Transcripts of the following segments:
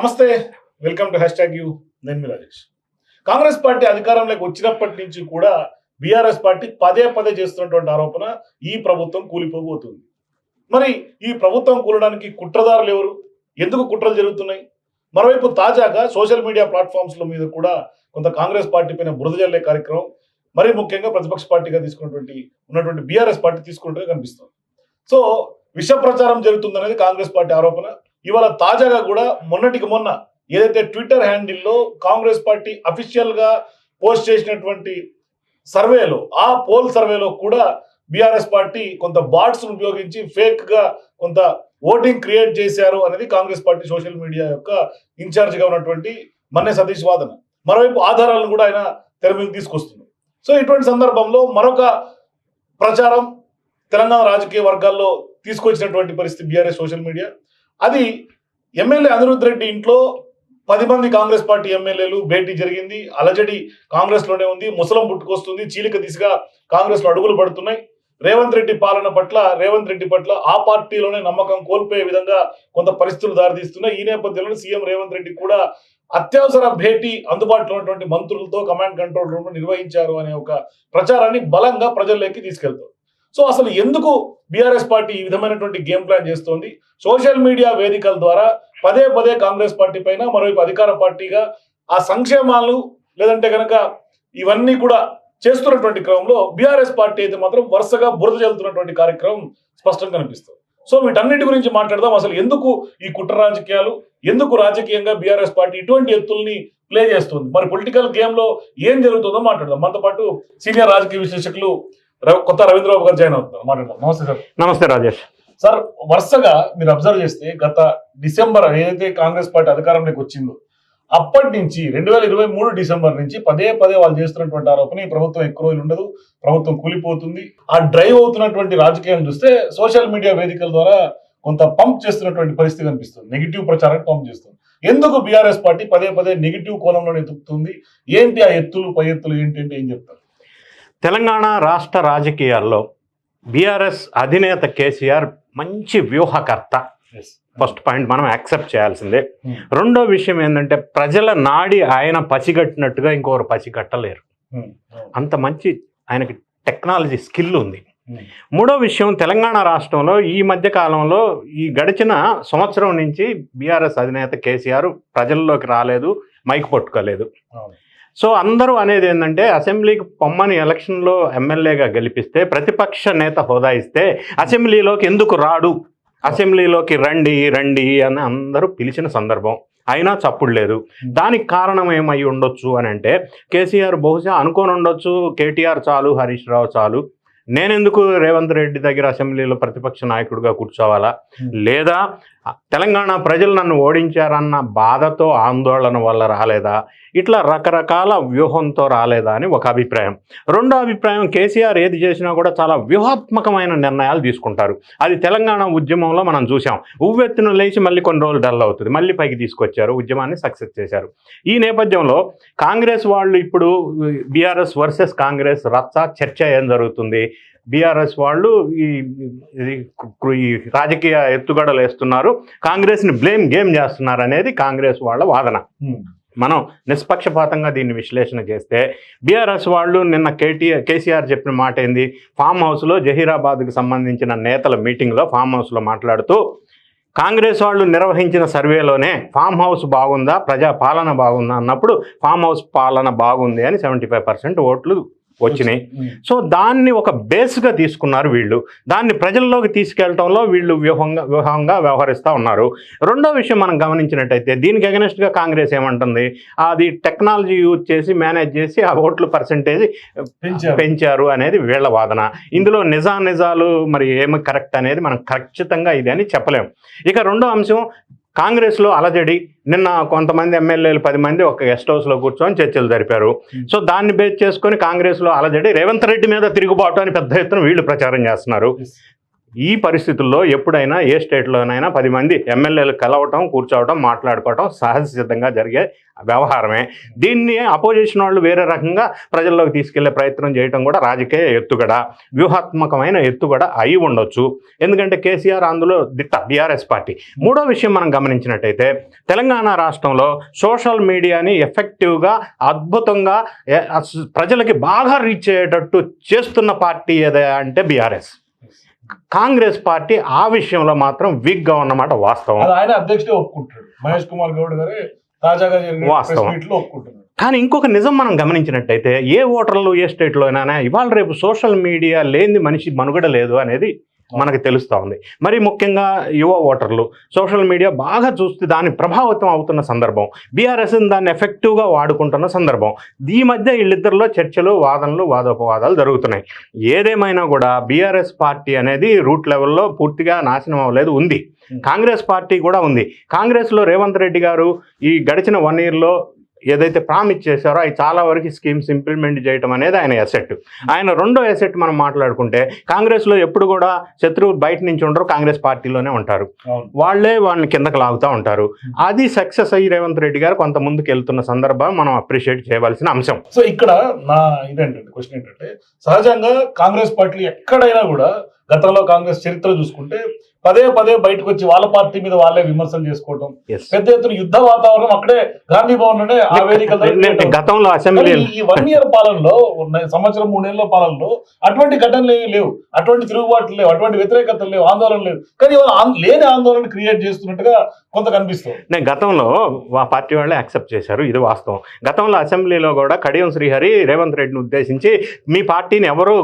నమస్తే welcome to hashtag U నేను మీ రాజేష్. కాంగ్రెస్ పార్టీ అధికారంలోకి వచ్చినప్పటి నుంచి కూడా బీఆర్ఎస్ పార్టీ పదే పదే చేస్తున్నటువంటి ఆరోపణ ఈ ప్రభుత్వం కూలిపోబోతుంది. మరి ఈ ప్రభుత్వం కూలడానికి కుట్రదారులు ఎవరు? ఎందుకు కుట్రలు జరుగుతున్నాయి? మరోవైపు తాజాగా సోషల్ మీడియా ప్లాట్ఫామ్స్ల మీద కూడా కొంత కాంగ్రెస్ పార్టీ పైన బురద జల్లే కార్యక్రమం మరీ ముఖ్యంగా ప్రతిపక్ష పార్టీగా తీసుకున్నటువంటి ఉన్నటువంటి బీఆర్ఎస్ పార్టీ తీసుకున్నట్టుగా కనిపిస్తుంది. సో విష ప్రచారం జరుగుతుందనేది కాంగ్రెస్ పార్టీ ఆరోపణ. ఇవాళ తాజాగా కూడా మొన్నటికి మొన్న ఏదైతే ట్విట్టర్ హ్యాండిల్లో కాంగ్రెస్ పార్టీ అఫీషియల్గా పోస్ట్ చేసినటువంటి సర్వేలో ఆ పోల్ సర్వేలో కూడా బీఆర్ఎస్ పార్టీ కొంత బాట్స్ ఉపయోగించి ఫేక్గా కొంత ఓటింగ్ క్రియేట్ చేశారు అనేది కాంగ్రెస్ పార్టీ సోషల్ మీడియా యొక్క ఇన్ఛార్జ్గా ఉన్నటువంటి మన్నే సతీష్ వాదన. మరోవైపు ఆధారాలను కూడా ఆయన తెర మీద తీసుకొస్తుంది సో ఇటువంటి సందర్భంలో మరొక ప్రచారం తెలంగాణ రాజకీయ వర్గాల్లో తీసుకొచ్చినటువంటి పరిస్థితి బీఆర్ఎస్ సోషల్ మీడియా. అది ఎమ్మెల్యే అనిరుద్ రెడ్డి ఇంట్లో పది మంది కాంగ్రెస్ పార్టీ ఎమ్మెల్యేలు భేటీ జరిగింది. అలజడి కాంగ్రెస్లోనే ఉంది. ముసలం పుట్టుకొస్తుంది. చీలిక దిశగా కాంగ్రెస్లో అడుగులు పడుతున్నాయి. రేవంత్ రెడ్డి పాలన పట్ల రేవంత్ రెడ్డి పట్ల ఆ పార్టీలోనే నమ్మకం కోల్పోయే విధంగా కొంత పరిస్థితులు దారితీస్తున్నాయి. ఈ నేపథ్యంలో సీఎం రేవంత్ రెడ్డి కూడా అత్యవసర భేటీ అందుబాటులో ఉన్నటువంటి మంత్రులతో కమాండ్ కంట్రోల్ రూమ్ నిర్వహించారు అనే ఒక ప్రచారాన్ని బలంగా ప్రజల్లోకి తీసుకెళ్తారు సో అసలు ఎందుకు బీఆర్ఎస్ పార్టీ ఈ విధమైనటువంటి గేమ్ ప్లాన్ చేస్తోంది? సోషల్ మీడియా వేదికల ద్వారా పదే పదే కాంగ్రెస్ పార్టీ పైన మరోవైపు అధికార పార్టీగా ఆ సంక్షేమాలు లేదంటే కనుక ఇవన్నీ కూడా చేస్తున్నటువంటి క్రమంలో బీఆర్ఎస్ పార్టీ అయితే మాత్రం వరుసగా బురద చెల్లుతున్నటువంటి కార్యక్రమం స్పష్టంగా కనిపిస్తుంది. సో వీటన్నిటి గురించి మాట్లాడదాం. అసలు ఎందుకు ఈ కుట్ర రాజకీయాలు? ఎందుకు రాజకీయంగా బీఆర్ఎస్ పార్టీ ఇటువంటి ఎత్తుల్ని ప్లే చేస్తుంది? మరి పొలిటికల్ గేమ్లో ఏం జరుగుతుందో మాట్లాడదాం. మనతో పాటు సీనియర్ రాజకీయ విశ్లేషకులు కొత్త రవీంద్రబాబు గారు జాయిన్ అవుతున్నారు. మాట్లాడదాం. నమస్తే సార్. నమస్తే రాజేష్. సార్ వరుసగా మీరు అబ్జర్వ్ చేస్తే గత డిసెంబర్ ఏదైతే కాంగ్రెస్ పార్టీ అధికారంలోకి వచ్చిందో అప్పటి నుంచి రెండు వేల ఇరవై మూడు డిసెంబర్ నుంచి పదే పదే వాళ్ళు చేస్తున్నటువంటి ఆరోపణ ఈ ప్రభుత్వం ఎక్కువ రోజులు ఉండదు ప్రభుత్వం కూలిపోతుంది. ఆ డ్రైవ్ అవుతున్నటువంటి రాజకీయాన్ని చూస్తే సోషల్ మీడియా వేదికల ద్వారా కొంత పంప్ చేస్తున్నటువంటి పరిస్థితి కనిపిస్తుంది. నెగిటివ్ ప్రచారాన్ని పంప్ చేస్తుంది. ఎందుకు బీఆర్ఎస్ పార్టీ పదే పదే నెగిటివ్ కోణంలోనే ఎత్తుకుతుంది? ఏంటి ఆ ఎత్తులు పై ఎత్తులు ఏంటి అంటే ఏం చెప్తారు? తెలంగాణ రాష్ట్ర రాజకీయాల్లో బీఆర్ఎస్ అధినేత కేసీఆర్ మంచి వ్యూహకర్త. ఫస్ట్ పాయింట్ మనం యాక్సెప్ట్ చేయాల్సిందే. Hmm. రెండో విషయం ఏంటంటే ప్రజల నాడి ఆయన పసిగట్టినట్టుగా ఇంకొకరు పసిగట్టలేరు. అంత మంచి ఆయనకి టెక్నాలజీ స్కిల్ ఉంది. మూడో విషయం తెలంగాణ రాష్ట్రంలో ఈ మధ్య కాలంలో ఈ గడిచిన సంవత్సరం నుంచి బీఆర్ఎస్ అధినేత కేసీఆర్ ప్రజల్లోకి రాలేదు మైక్ పట్టుకోలేదు. సో అందరూ అనేది ఏంటంటే అసెంబ్లీకి పొమ్మని ఎలక్షన్లో ఎమ్మెల్యేగా గెలిపిస్తే ప్రతిపక్ష నేత హోదా ఇస్తే అసెంబ్లీలోకి ఎందుకు రాడు? అసెంబ్లీలోకి రండి రండి అని అందరూ పిలిచిన సందర్భం. అయినా చప్పుడు లేదు. దానికి కారణం ఏమై ఉండొచ్చు అని అంటే కేసీఆర్ బహుశా అనుకోని ఉండొచ్చు కేటీఆర్ చాలు హరీష్ రావు చాలు. నేనెందుకు రేవంత్ రెడ్డి దగ్గర అసెంబ్లీలో ప్రతిపక్ష నాయకుడిగా కూర్చోవాలా. లేదా తెలంగాణ ప్రజలు నన్ను ఓడించారన్న బాధతో ఆందోళన వల్ల రాలేదా? ఇట్లా రకరకాల వ్యూహంతో రాలేదా అని ఒక అభిప్రాయం. రెండో అభిప్రాయం కేసీఆర్ ఏది చేసినా కూడా చాలా వ్యూహాత్మకమైన నిర్ణయాలు తీసుకుంటారు. అది తెలంగాణ ఉద్యమంలో మనం చూసాం ఉవ్వెత్తున లేచి మళ్ళీ కొన్ని రోజులు డల్ అవుతుంది. మళ్ళీ పైకి తీసుకొచ్చారు. ఉద్యమాన్ని సక్సెస్ చేశారు. ఈ నేపథ్యంలో కాంగ్రెస్ వాళ్ళు ఇప్పుడు బీఆర్ఎస్ వర్సెస్ కాంగ్రెస్ రచ్చ చర్చ ఏం జరుగుతుంది? బీఆర్ఎస్ వాళ్ళు ఈ రాజకీయ ఎత్తుగడలు వేస్తున్నారు. కాంగ్రెస్ని బ్లేమ్ గేమ్ చేస్తున్నారు అనేది కాంగ్రెస్ వాళ్ళ వాదన. మనం నిష్పక్షపాతంగా దీన్ని విశ్లేషణ చేస్తే బీఆర్ఎస్ వాళ్ళు నిన్న కేటీఆర్ కేసీఆర్ చెప్పిన మాట ఏంది? ఫామ్ హౌస్లో జహీరాబాద్కు సంబంధించిన నేతల మీటింగ్లో ఫామ్ హౌస్లో మాట్లాడుతూ కాంగ్రెస్ వాళ్ళు నిర్వహించిన సర్వేలోనే ఫామ్ హౌస్ బాగుందా? ప్రజా పాలన బాగుందా? అన్నప్పుడు ఫామ్ హౌస్ పాలన బాగుంది అని సెవెంటీ ఫైవ్ పర్సెంట్ ఓట్లు వచ్చినాయి. సో దాన్ని ఒక బేస్గా తీసుకున్నారు వీళ్ళు. దాన్ని ప్రజల్లోకి తీసుకెళ్ళడంలో వీళ్ళు వ్యూహంగా వ్యూహంగా వ్యవహరిస్తూ ఉన్నారు. రెండో విషయం మనం గమనించినట్టయితే దీనికి అగెనెస్ట్గా కాంగ్రెస్ ఏమంటుంది? అది టెక్నాలజీ యూజ్ చేసి మేనేజ్ చేసి ఆ ఓట్ల పర్సంటేజ్ పెంచారు. అనేది వీళ్ళ వాదన. ఇందులో నిజా నిజాలు మరి ఏమి కరెక్ట్ అనేది మనం ఖచ్చితంగా ఇది అని చెప్పలేం. ఇక రెండో అంశం కాంగ్రెస్లో అలజడి నిన్న కొంతమంది ఎమ్మెల్యేలు పది మంది ఒక గెస్ట్ హౌస్లో కూర్చొని చర్చలు జరిపారు. సో దాన్ని బేస్ చేసుకొని కాంగ్రెస్లో అలజడి రేవంత్ రెడ్డి మీద తిరుగుబాటు అని పెద్ద ఎత్తున వీళ్ళు ప్రచారం చేస్తున్నారు. ఈ పరిస్థితుల్లో ఎప్పుడైనా ఏ స్టేట్లోనైనా పది మంది ఎమ్మెల్యేలు కలవటం కూర్చోవటం మాట్లాడుకోవటం సహజ సిద్ధంగా జరిగే వ్యవహారమే. దీన్ని అపోజిషన్ వాళ్ళు వేరే రకంగా ప్రజల్లోకి తీసుకెళ్ళే ప్రయత్నం చేయడం కూడా రాజకీయ ఎత్తుగడ వ్యూహాత్మకమైన ఎత్తుగడ అయి ఉండొచ్చు. ఎందుకంటే కేసీఆర్ అందులో దిట్ట బీఆర్ఎస్ పార్టీ. మూడో విషయం మనం గమనించినట్టయితే తెలంగాణ రాష్ట్రంలో సోషల్ మీడియాని ఎఫెక్టివ్గా అద్భుతంగా ప్రజలకి బాగా రీచ్ అయ్యేటట్టు చేస్తున్న పార్టీ ఏదే అంటే బీఆర్ఎస్. కాంగ్రెస్ పార్టీ ఆ విషయంలో మాత్రం వీక్గా ఉన్నమాట వాస్తవం. ఆయన అధ్యక్షుడే ఒప్పుకుంటాడు. మహేష్ కుమార్ గౌడ్ గారే తాజాగా వాస్తవం. కానీ ఇంకొక నిజం మనం గమనించినట్టయితే ఏ ఓటర్లు ఏ స్టేట్లోనైనా ఇవాళ రేపు సోషల్ మీడియా లేని మనిషి మనుగడ లేదు అనేది మనకు తెలుస్తూ ఉంది. మరి ముఖ్యంగా యువ ఓటర్లు సోషల్ మీడియా బాగా చూస్తే దాని ప్రభావితం అవుతున్న సందర్భం బీఆర్ఎస్ దాన్ని ఎఫెక్టివ్గా వాడుకుంటున్న సందర్భం ఈ మధ్య వీళ్ళిద్దరిలో చర్చలు వాదనలు వాదోపవాదాలు జరుగుతున్నాయి. ఏదేమైనా కూడా బీఆర్ఎస్ పార్టీ అనేది రూట్ లెవెల్లో పూర్తిగా నాశనం అవ్వలేదు ఉంది. కాంగ్రెస్ పార్టీ కూడా ఉంది. కాంగ్రెస్లో రేవంత్ రెడ్డి గారు ఈ గడిచిన వన్ ఇయర్లో ఏదైతే ప్రామిస్ చేశారో అవి చాలా వరకు స్కీమ్స్ ఇంప్లిమెంట్ చేయడం అనేది ఆయన ఎసెట్ ఆయన రెండో ఎసెట్ మనం మాట్లాడుకుంటే కాంగ్రెస్లో ఎప్పుడు కూడా శత్రువులు బయట నుంచి ఉండరు కాంగ్రెస్ పార్టీలోనే ఉంటారు. వాళ్ళే వాళ్ళని కిందకు లాగుతూ ఉంటారు. అది సక్సెస్ అయ్యి రేవంత్ రెడ్డి గారు కొంత ముందుకు వెళ్తున్న సందర్భం మనం అప్రిషియేట్ చేయవలసిన అంశం. సో ఇక్కడ నా ఇదేంటంటే క్వశ్చన్ ఏంటంటే సహజంగా కాంగ్రెస్ పార్టీ ఎక్కడైనా కూడా గతంలో కాంగ్రెస్ చరిత్ర చూసుకుంటే పదే పదే బయటకు వచ్చి వాళ్ళ పార్టీ మీద వాళ్ళే విమర్శలు చేసుకోవడం. పెద్ద ఎత్తున యుద్ధ వాతావరణం అక్కడే గాంధీ భవన్ ఆ వేదికల. గతంలో అసెంబ్లీ ఈ వన్ ఇయర్ పాలనలో సంవత్సరం మూడేళ్ళ పాలనలో అటువంటి ఘటనలు లేవు. అటువంటి తిరుగుబాట్లు లేవు. అటువంటి వ్యతిరేకతలు లేవు. ఆందోళన లేవు. కానీ లేని ఆందోళన క్రియేట్ చేస్తున్నట్టుగా కొంత కనిపిస్తుంది. నేను గతంలో ఆ పార్టీ వాళ్ళే యాక్సెప్ట్ చేశారు. ఇది వాస్తవం. గతంలో అసెంబ్లీలో కూడా కడియం శ్రీహరి రేవంత్ రెడ్డిని ఉద్దేశించి మీ పార్టీని ఎవరు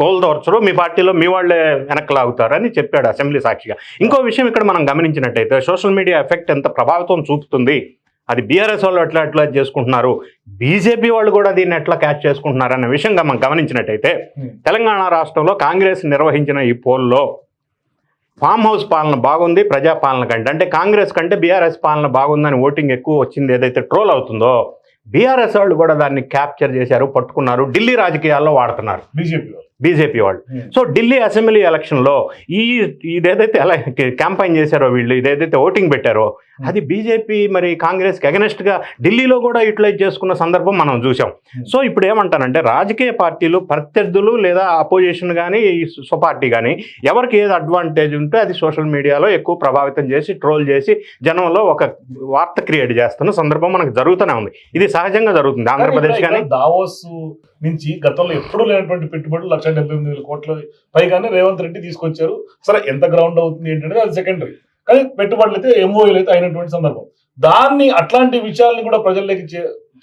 కోల్దోర్చరు మీ పార్టీలో మీ వాళ్ళే వెనక్కి లాగుతారని చెప్పాడు అసెంబ్లీ సాక్షిగా. ఇంకో విషయం ఇక్కడ మనం గమనించినట్టయితే సోషల్ మీడియా ఎఫెక్ట్ ఎంత ప్రభావితం చూపుతుంది. అది బీఆర్ఎస్ వాళ్ళు ఎట్లా ఎట్లా చేసుకుంటున్నారు? బీజేపీ వాళ్ళు కూడా దీన్ని ఎట్లా క్యాచ్ చేసుకుంటున్నారు అన్న విషయంగా మనం గమనించినట్టయితే తెలంగాణ రాష్ట్రంలో కాంగ్రెస్ నిర్వహించిన ఈ పోల్లో ఫామ్ హౌస్ పాలన బాగుంది ప్రజా పాలన కంటే. అంటే కాంగ్రెస్ కంటే బీఆర్ఎస్ పాలన బాగుందని ఓటింగ్ ఎక్కువ వచ్చింది ఏదైతే ట్రోల్ అవుతుందో బీఆర్ఎస్ వాళ్ళు కూడా దాన్ని క్యాప్చర్ చేశారు పట్టుకున్నారు ఢిల్లీ రాజకీయాల్లో వాడుతున్నారు. బీజేపీ బీజేపీ వాళ్ళు. సో ఢిల్లీ అసెంబ్లీ ఎలక్షన్లో ఈ ఇదేదైతే ఎలా క్యాంపైన్ చేశారో వీళ్ళు ఇదేదైతే ఓటింగ్ పెట్టారో అది బీజేపీ మరి కాంగ్రెస్కి అగెనెస్ట్గా ఢిల్లీలో కూడా యూటిలైజ్ చేసుకున్న సందర్భం మనం చూసాం సో ఇప్పుడు ఏమంటానంటే రాజకీయ పార్టీలు ప్రత్యర్థులు లేదా అపోజిషన్ కానీ పార్టీ కానీ ఎవరికి ఏది అడ్వాంటేజ్ ఉంటే అది సోషల్ మీడియాలో ఎక్కువ ప్రభావితం చేసి ట్రోల్ చేసి జనంలో ఒక వార్త క్రియేట్ చేస్తున్న సందర్భం మనకు జరుగుతూనే ఉంది. ఇది సహజంగా జరుగుతుంది. ఆంధ్రప్రదేశ్ కానీ దావోస్ నుంచి గతంలో ఎప్పుడూ లేనటువంటి పెట్టుబడులు లక్ష డెబ్బై ఎనిమిది వేల కోట్ల పైగానే రేవంత్ రెడ్డి తీసుకొచ్చారు. సరే ఎంత గ్రౌండ్ అవుతుంది ఏంటంటే అది సెకండరీ కానీ పెట్టుబడులు అయితే ఎంఓఏలు అయితే అయినటువంటి సందర్భం. దాన్ని అట్లాంటి విషయాల్ని కూడా ప్రజల్లోకి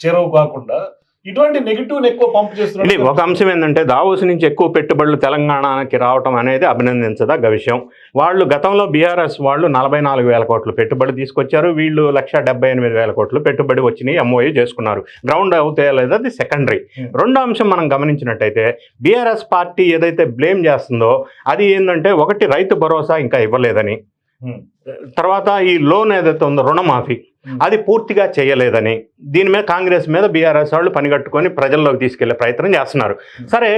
చేరువ కాకుండా ఇటువంటి నెగిటివ్ ఎక్కువ పంప్ చేస్తున్నారు ఒక అంశం ఏంటంటే దావోస్ నుంచి ఎక్కువ పెట్టుబడులు తెలంగాణకి రావటం అనేది అభినందించదగ్గ విషయం. వాళ్ళు గతంలో బీఆర్ఎస్ వాళ్ళు నలభై నాలుగు వేల కోట్లు పెట్టుబడి తీసుకొచ్చారు. వీళ్ళు లక్ష డెబ్బై ఎనిమిది వేల కోట్లు పెట్టుబడి వచ్చినాయి ఎంఓఏ చేసుకున్నారు. గ్రౌండ్ అవుతాయో లేదో అది సెకండరీ Hmm. రెండో అంశం మనం గమనించినట్టయితే బీఆర్ఎస్ పార్టీ ఏదైతే బ్లేమ్ చేస్తుందో అది ఏంటంటే ఒకటి రైతు భరోసా ఇంకా ఇవ్వలేదని. తర్వాత ఈ లోన్ ఏదైతే ఉందో రుణమాఫీ. అది పూర్తిగా చేయలేదని దీని మీద కాంగ్రెస్ మీద బీఆర్ఎస్ వాళ్ళు పనిగట్టుకొని ప్రజల్లోకి తీసుకెళ్ళే ప్రయత్నం చేస్తున్నారు. సరే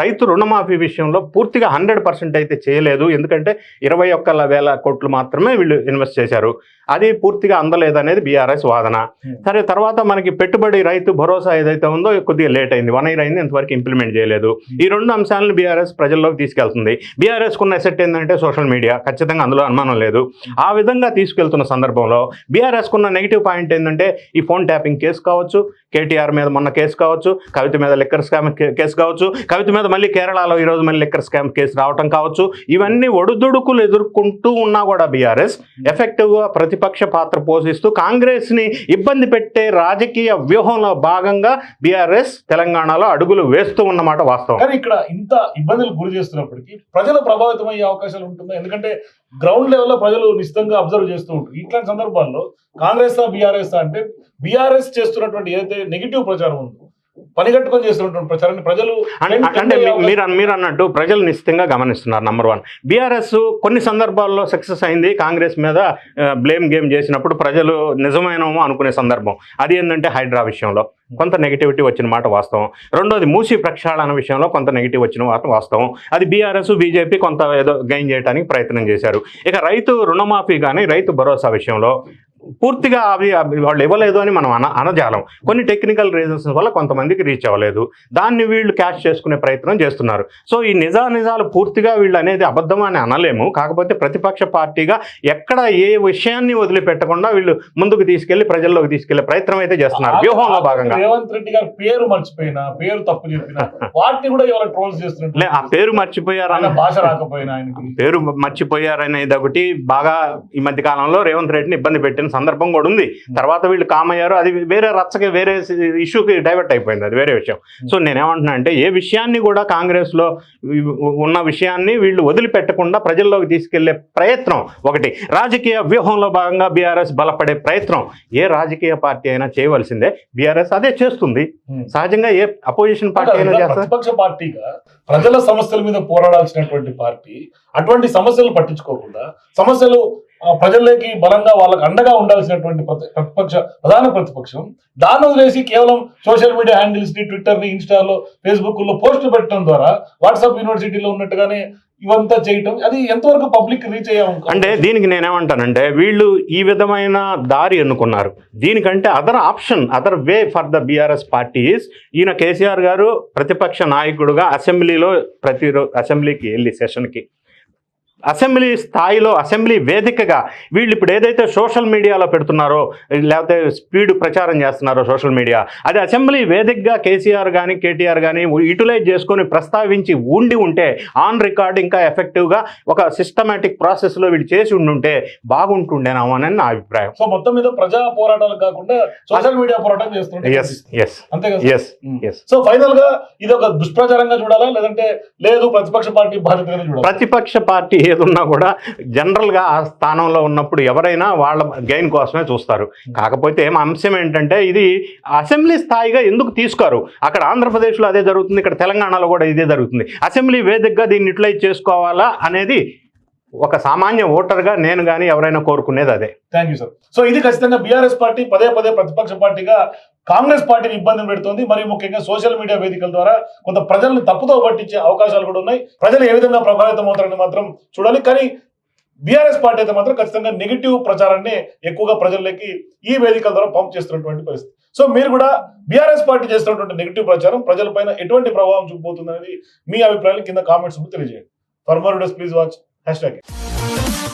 రైతు రుణమాఫీ విషయంలో పూర్తిగా హండ్రెడ్ పర్సెంట్ అయితే చేయలేదు. ఎందుకంటే ఇరవై ఒక్క వేల కోట్లు మాత్రమే వీళ్ళు ఇన్వెస్ట్ చేశారు. అది పూర్తిగా అందలేదనేది బీఆర్ఎస్ వాదన. Hmm. సరే తర్వాత మనకి పెట్టుబడి రైతు భరోసా ఏదైతే ఉందో కొద్దిగా లేట్ అయింది. వన్ ఇయర్ అయింది ఇంతవరకు ఇంప్లిమెంట్ చేయలేదు. ఈ రెండు అంశాలను బీఆర్ఎస్ ప్రజల్లోకి తీసుకెళ్తుంది. బీఆర్ఎస్ కున్న ఎసెట్ ఏంటంటే సోషల్ మీడియా ఖచ్చితంగా అందులో అనుమానం లేదు. ఆ విధంగా తీసుకెళ్తున్న సందర్భంలో బీఆర్ఎస్ కున్న నెగిటివ్ పాయింట్ ఏంటంటే ఈ ఫోన్ ట్యాపింగ్ కేసు కావచ్చు కేటీఆర్ మీద మొన్న కేసు కావచ్చు కవిత మీద లిక్కర్ స్కామ్ కేసు కావచ్చు కవిత మీద మళ్ళీ కేరళలో ఈరోజు మళ్ళీ లిక్కర్ స్కామ్ కేసు రావటం కావచ్చు. ఇవన్నీ ఒడుదుడుకులు ఎదుర్కొంటూ ఉన్నా కూడా బీఆర్ఎస్ ఎఫెక్టివ్గా ప్రతిపక్ష పాత్ర పోషిస్తూ కాంగ్రెస్ని ఇబ్బంది పెట్టే రాజకీయ వ్యూహంలో భాగంగా బీఆర్ఎస్ తెలంగాణలో అడుగులు వేస్తూ ఉన్నమాట వాస్తవం. కానీ ఇక్కడ ఇంత ఇబ్బందులు గురి చేస్తున్నప్పటికీ ప్రజలు ప్రభావితం అయ్యే అవకాశాలు ఉంటుందా ఎందుకంటే గ్రౌండ్ లెవెల్లో ప్రజలు నిశ్చితంగా అబ్జర్వ్ చేస్తూ ఉంటారు. ఇట్లాంటి సందర్భాల్లో కాంగ్రెస్ బీఆర్ఎస్ అంటే బీఆర్ఎస్ చేస్తున్నటువంటి ఏదైతే నెగిటివ్ ప్రచారం ఉందో పనిగట్టుకొని చేస్తున్నటువంటి ప్రచారాన్ని ప్రజలు అంటే మీరు మీరు అన్నట్టు ప్రజలు నిశ్చితంగా గమనిస్తున్నారు నంబర్ వన్ బీఆర్ఎస్ కొన్ని సందర్భాల్లో సక్సెస్ అయింది. కాంగ్రెస్ మీద బ్లేమ్ గేమ్ చేసినప్పుడు ప్రజలు నిజమేనేమో అనుకునే సందర్భం. అది ఏంటంటే హైడ్రా విషయంలో. కొంత నెగిటివిటీ వచ్చిన మాట వాస్తవం. రెండోది మూసి ప్రక్షాళన విషయంలో కొంత నెగిటివ్ వచ్చిన మాట వాస్తవం. అది బీఆర్ఎస్ బీజేపీ కొంత ఏదో గెయిన్ చేయడానికి ప్రయత్నం చేశారు. ఇక రైతు రుణమాఫీ కానీ రైతు భరోసా విషయంలో పూర్తిగా అవి వాళ్ళు ఇవ్వలేదు అని మనం అన అనజాలం. కొన్ని టెక్నికల్ రీజన్స్ వల్ల కొంతమందికి రీచ్ అవ్వలేదు. దాన్ని వీళ్ళు క్యాష్ చేసుకునే ప్రయత్నం చేస్తున్నారు. సో ఈ నిజా నిజాలు పూర్తిగా వీళ్ళు అనేది అబద్ధం అని అనలేము. కాకపోతే ప్రతిపక్ష పార్టీగా ఎక్కడ ఏ విషయాన్ని వదిలిపెట్టకుండా వీళ్ళు ముందుకు తీసుకెళ్ళి ప్రజల్లోకి తీసుకెళ్ళే ప్రయత్నం అయితే చేస్తున్నారు. వ్యూహంలో భాగంగా. రేవంత్ రెడ్డి గారు పేరు మర్చిపోయినా పేరు తప్పు చెప్పిన వాటిని కూడా ఎవరు చేస్తున్నట్టు ఆ పేరు మర్చిపోయారన్న ఆయన భాష రాకపోయినా పేరు మర్చిపోయారనేది ఒకటి బాగా ఈ మధ్య కాలంలో రేవంత్ రెడ్డిని ఇబ్బంది పెట్టిన సందర్భం కూడా ఉంది. తర్వాత వీళ్ళు కామ్ అయ్యారు. అది వేరే రచ్చకి వేరే ఇష్యూకి డైవర్ట్ అయిపోయింది అది వేరే విషయం. సో నేనేమంటున్నా అంటే ఏ విషయాన్ని కూడా కాంగ్రెస్లో ఉన్న విషయాన్ని వీళ్ళు వదిలిపెట్టకుండా ప్రజల్లోకి తీసుకెళ్ళే ప్రయత్నం ఒకటి. రాజకీయ వ్యూహంలో భాగంగా బీఆర్ఎస్ బలపడే ప్రయత్నం. ఏ రాజకీయ పార్టీ అయినా చేయవలసిందే. బీఆర్ఎస్ అదే చేస్తుంది. సహజంగా ఏ అపోజిషన్ పార్టీ అయినా పార్టీగా ప్రజల సమస్యల మీద పోరాడాల్సినటువంటి పార్టీ అటువంటి సమస్యలు పట్టించుకోకుండా సమస్యలు ప్రజల్లోకి బలంగా వాళ్ళకి అండగా ఉండాల్సినటువంటి ప్రతిపక్ష ప్రధాన ప్రతిపక్షం దాన్ని వదిలేసి కేవలం సోషల్ మీడియా హ్యాండిల్స్ని ట్విట్టర్ని ఇన్స్టాలో ఫేస్బుక్లో పోస్టులు పెట్టడం ద్వారా వాట్సాప్ యూనివర్సిటీలో ఉన్నట్టుగానే ఇవంతా చేయటం అది ఎంతవరకు పబ్లిక్ రీచ్ అయ్యాము అంటే దీనికి నేనేమంటానంటే వీళ్ళు ఈ విధమైన దారి ఎన్నుకున్నారు. దీనికంటే other option other way for the BRS parties ఈయన కేసీఆర్ గారు ప్రతిపక్ష నాయకుడుగా అసెంబ్లీలో ప్రతిరో అసెంబ్లీకి వెళ్ళి సెషన్కి అసెంబ్లీ స్థాయిలో అసెంబ్లీ వేదికగా వీళ్ళు ఇప్పుడు ఏదైతే సోషల్ మీడియాలో పెడుతున్నారో లేకపోతే స్పీడ్ ప్రచారం చేస్తున్నారో సోషల్ మీడియా అది అసెంబ్లీ వేదికగా కేసీఆర్ కానీ కేటీఆర్ కానీ యూటిలైజ్ చేసుకొని ప్రస్తావించి ఉండి ఉంటే ఆన్ రికార్డ్ ఇంకా ఎఫెక్టివ్గా ఒక సిస్టమేటిక్ ప్రాసెస్లో వీళ్ళు చేసి ఉండుంటే బాగుంటుండేనామో అని నా అభిప్రాయం. సో మొత్తం మీద ప్రజా పోరాటాలు కాకుండా సోషల్ మీడియా పోరాటం ఎస్ సో ఫైనల్గా ఇది ఒక దుష్ప్రచారంగా చూడాలా? లేదంటే లేదు ప్రతిపక్ష పార్టీ బాధ్యతగా చూడాలి? ప్రతిపక్ష పార్టీ ఏదున్నా కూడా జనరల్గా ఆ స్థానంలో ఉన్నప్పుడు ఎవరైనా వాళ్ళ గెయిన్ కోసమే చూస్తారు. కాకపోతే ఏం అంశం ఏంటంటే ఇది అసెంబ్లీ స్థాయిగా ఎందుకు తీసుకోరు? అక్కడ ఆంధ్రప్రదేశ్లో అదే జరుగుతుంది ఇక్కడ తెలంగాణలో కూడా ఇదే జరుగుతుంది. అసెంబ్లీ వేదికగా దీన్ని యూటిలైజ్ చేసుకోవాలా అనేది ఒక సామాన్య ఓటర్గా నేను కానీ ఎవరైనా కోరుకునేది అదే. థ్యాంక్ యూ సార్ సో ఇది ఖచ్చితంగా బీఆర్ఎస్ పార్టీ పదే పదే ప్రతిపక్ష పార్టీగా కాంగ్రెస్ పార్టీని ఇబ్బంది పెడుతుంది. మరియు ముఖ్యంగా సోషల్ మీడియా వేదికల ద్వారా కొంత ప్రజలను తప్పుతో పట్టించే అవకాశాలు కూడా ఉన్నాయి. ప్రజలు ఏ విధంగా ప్రభావితం అవుతారని మాత్రం చూడాలి. కానీ బీఆర్ఎస్ పార్టీ అయితే మాత్రం ఖచ్చితంగా నెగిటివ్ ప్రచారాన్ని ఎక్కువగా ప్రజల్లోకి ఈ వేదికల ద్వారా పంప్ చేస్తున్నటువంటి పరిస్థితి. సో మీరు కూడా బీఆర్ఎస్ పార్టీ చేస్తున్నటువంటి నెగిటివ్ ప్రచారం ప్రజలపైన ఎటువంటి ప్రభావం చూపబోతుంది అనేది మీ అభిప్రాయాలు కింద కామెంట్స్ తెలియజేయండి. For more please watch hashtag